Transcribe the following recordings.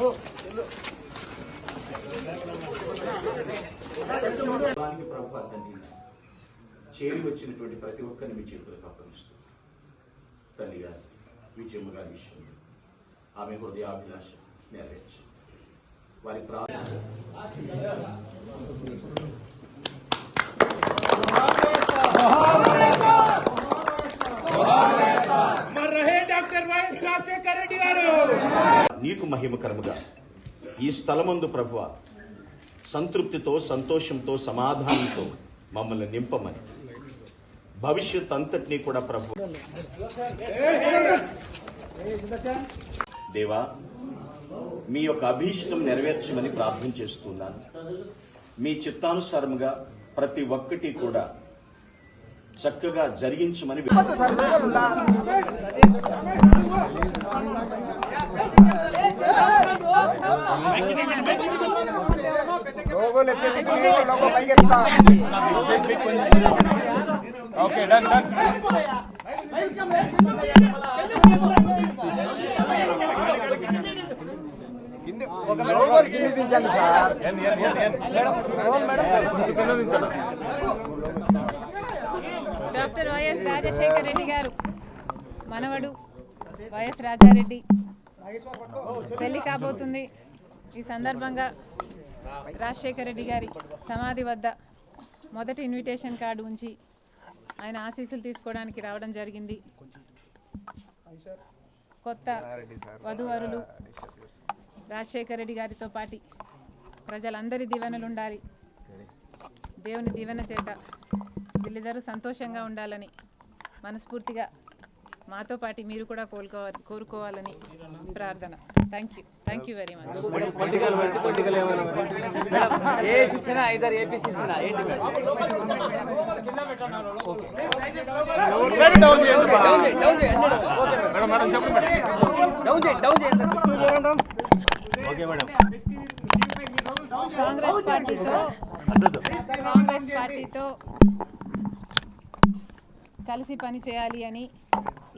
어, 일로. దానికి ప్రభు తండ్రి చేరి వచ్చినటువంటి ప్రతి ఒక్కరిని మీ చేతులకు అప్పగిస్తూ తల్లి గారి విజయమ్మ గారి విషయం ఆమె హృదయాభిలాష నెరవేర్చు. వారి ప్రార్థన నీకు మహిమకరముగా ఈ స్థలమందు ప్రభువ సంతృప్తితో సంతోషంతో సమాధానంతో మమ్మల్ని నింపమని. భవిష్యత్ అంతటినీ కూడా ప్రభు దేవా మీ యొక్క అభీష్టం నెరవేర్చమని ప్రార్థన చేస్తున్నాను. మీ చిత్తానుసారముగా ప్రతి ఒక్కటి కూడా చక్కగా జరిగించమని okay. Done done. Doctor YS Rajasekhara Reddy garu మనవడు వైఎస్ రాజారెడ్డి. పెళ్ళి కాబోతుంది. ఈ సందర్భంగా రాజశేఖర రెడ్డి గారి సమాధి వద్ద మొదటి ఇన్విటేషన్ కార్డు ఉంచి ఆయన ఆశీస్సులు తీసుకోవడానికి రావడం జరిగింది. కొత్త వధువరులు రాజశేఖర రెడ్డి గారితో పాటి ప్రజలందరి దీవెనలు ఉండాలి దేవుని దీవెన చేత వీళ్ళిద్దరూ సంతోషంగా ఉండాలని మనస్ఫూర్తిగా మాతో పాటు మీరు కూడా కోలుకోవాలి కోరుకోవాలని ప్రార్థన. Thank you thank you very much Congress పార్టీతో కాంగ్రెస్ పార్టీతో కలిసి పని చేయాలి అని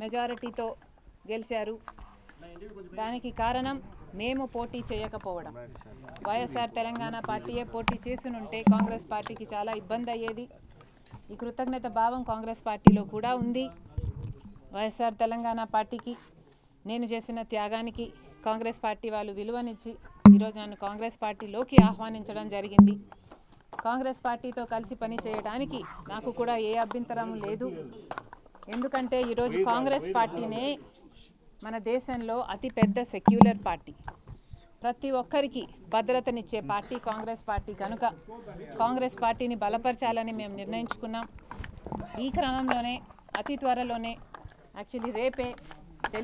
మెజారిటీతో గెలిచారు. దానికి కారణం మేము పోటీ చేయకపోవడం. వైఎస్ఆర్ తెలంగాణ పార్టీయే పోటీ చేసునుంటే కాంగ్రెస్ పార్టీకి చాలా ఇబ్బంది అయ్యేది. ఈ కృతజ్ఞత భావం కాంగ్రెస్ పార్టీలో కూడా ఉంది. వైఎస్ఆర్ తెలంగాణ పార్టీకి నేను చేసిన త్యాగానికి కాంగ్రెస్ పార్టీ వాళ్ళు విలువనిచ్చి ఈరోజు నన్ను కాంగ్రెస్ పార్టీలోకి ఆహ్వానించడం జరిగింది. కాంగ్రెస్ పార్టీతో కలిసి పని చేయడానికి నాకు కూడా ఏ అభ్యంతరం లేదు. ఎందుకంటే ఈరోజు కాంగ్రెస్ పార్టీనే మన దేశంలో అతిపెద్ద సెక్యులర్ పార్టీ. ప్రతి ఒక్కరికి భద్రతనిచ్చే పార్టీ కాంగ్రెస్ పార్టీ. కనుక కాంగ్రెస్ పార్టీని బలపరచాలని మేము నిర్ణయించుకున్నాం. ఈ క్రమంలోనే అతి త్వరలోనే యాక్చువల్లీ రేపే